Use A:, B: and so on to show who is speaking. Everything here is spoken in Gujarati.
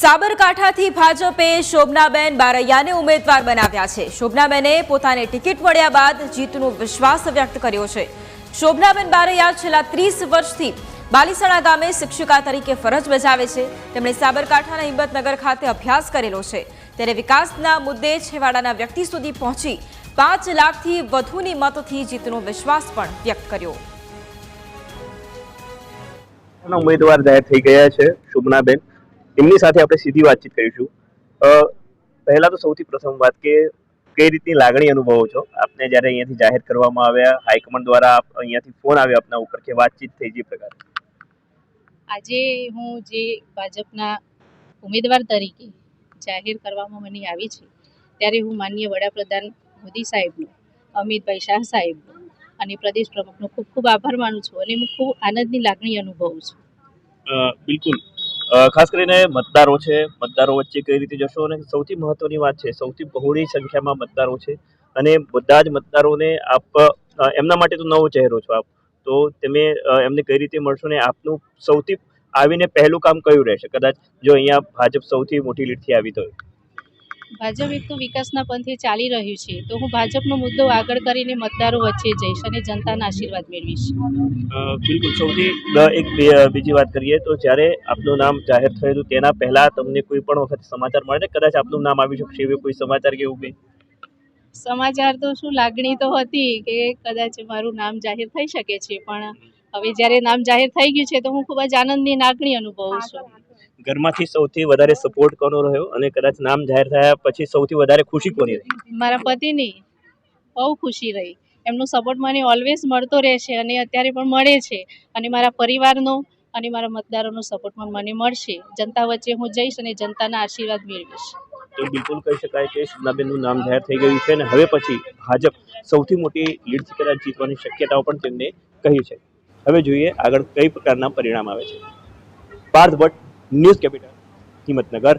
A: સાબરકાંઠાથી ભાજપે શોભનાબેન બારૈયાને ઉમેદવાર બનાવ્યા છે. શોભનાબેને પોતાને ટિકિટ મળ્યા બાદ જીતનો વિશ્વાસ વ્યક્ત કર્યો છે. શોભનાબેન બારૈયા છેલ્લા ત્રીસ વર્ષથી બાલીસણા ગામે શિક્ષિકા તરીકે ફરજ બજાવે છે. તેમણે સાબરકાંઠાના હિંમતનગર ખાતે અભ્યાસ કરેલો છે. ત્યારે વિકાસના મુદ્દે છેવાડાના વ્યક્તિ સુધી પહોંચી પાંચ લાખથી વધુની મતથી જીતનો વિશ્વાસ પણ વ્યક્ત કર્યો.
B: ઉમેદવાર જાહેર થઈ ગયા છે, શુભનાબેન. એમની સાથે આપણે સીધી વાતચીત કરીશું. અ, પહેલા તો સૌથી પ્રથમ વાત કે કઈ રીતની લાગણી અનુભવો છો? આપને જ્યારે અહીંયાથી જાહેર કરવામાં આવ્યા હાઈકમાન્ડ દ્વારા આપ અહીંયાથી ફોન આવ્યો આપના ઉપર કે વાતચીત થઈ જે પ્રકાર?
C: આજે હું જે ભાજપના ઉમેદવાર તરીકે જાહેર કરવામાં મને આવી છે ત્યારે હું માનનીય વડાપ્રધાન મોદી સાહેબનો અમિતભાઈ શાહ સાહેબનો અને પ્રદેશ પ્રમુખનો ખૂબ ખૂબ આભાર માનું છું અને હું ખૂબ આનંદની લાગણી અનુભવું છું.
B: બિલકુલ. ખાસ કરીને મતદારો છે. મતદારો વચ્ચે કઈ રીતે જશો અને સૌથી મહત્વની વાત છે, સૌથી બહોળી સંખ્યામાં મતદારો છે અને બધા જ મતદારોને આપ એમના માટે તો નવો ચહેરો છો આપ. તો તમે એમને કઈ રીતે મળશો ને આપનું સૌથી, આવીને પહેલું કામ કયું રહેશે? કદાચ જો અહીંયા ભાજપ સૌથી મોટી લીડથી આવી તો.
C: ભાજપ એક તો વિકાસના પંથે ચાલી રહ્યું છે તો હું ભાજપનો મુદ્દો આગળ કરીને મતદારો વચ્ચે જઈશ અને જનતાના આશીર્વાદ મેળવીશ.
B: બિલકુલ. સૌથી એક બીજી વાત કરીએ તો જ્યારે આપનું નામ જાહેર થયેલું તેના પહેલા તમને કોઈ પણ વખત સમાચાર મળે? કદાચ આપનું નામ આવી શકશે એવી કોઈ સમાચાર કે એવું કંઈ?
C: સમાચાર તો શું લાગણી તો હતી કે કદાચ મારું નામ જાહેર થઈ શકે છે પણ હવે જ્યારે નામ જાહેર થઈ ગયું છે તો હું ખૂબ જ આનંદની લાગણી અનુભવું છું.
B: ઘરમાંથી સૌથી વધારે સપોર્ટ કોનો રહ્યો? અને કદાચ નામ જાહેર થયા પછી સૌથી વધારે ખુશી કોની રહી?
C: મારા પતિની બહુ ખુશી રહી. એમનો સપોર્ટ મને ઓલવેઝ મળતો રહેશે અને અત્યારે પણ મળે છે. અને મારા પરિવારનો અને મારા મતદારોનો સપોર્ટ પણ મને મળશે. જનતા વચ્ચે હું જઈશ અને જનતાના આશીર્વાદ મેળવીશ.
B: તો બિલકુલ કહી શકાય કે સુનાબેનનું નામ જાહેર થઈ ગયું છે અને હવે પછી ભાજપ સૌથી મોટી લીડથી કદાચ જીતવાની શક્યતાઓ પણ તેમને કહી છે. હવે જોઈએ આગળ કઈ પ્રકારના પરિણામ આવે છે. Parth Bhatt news capital Himmatnagar.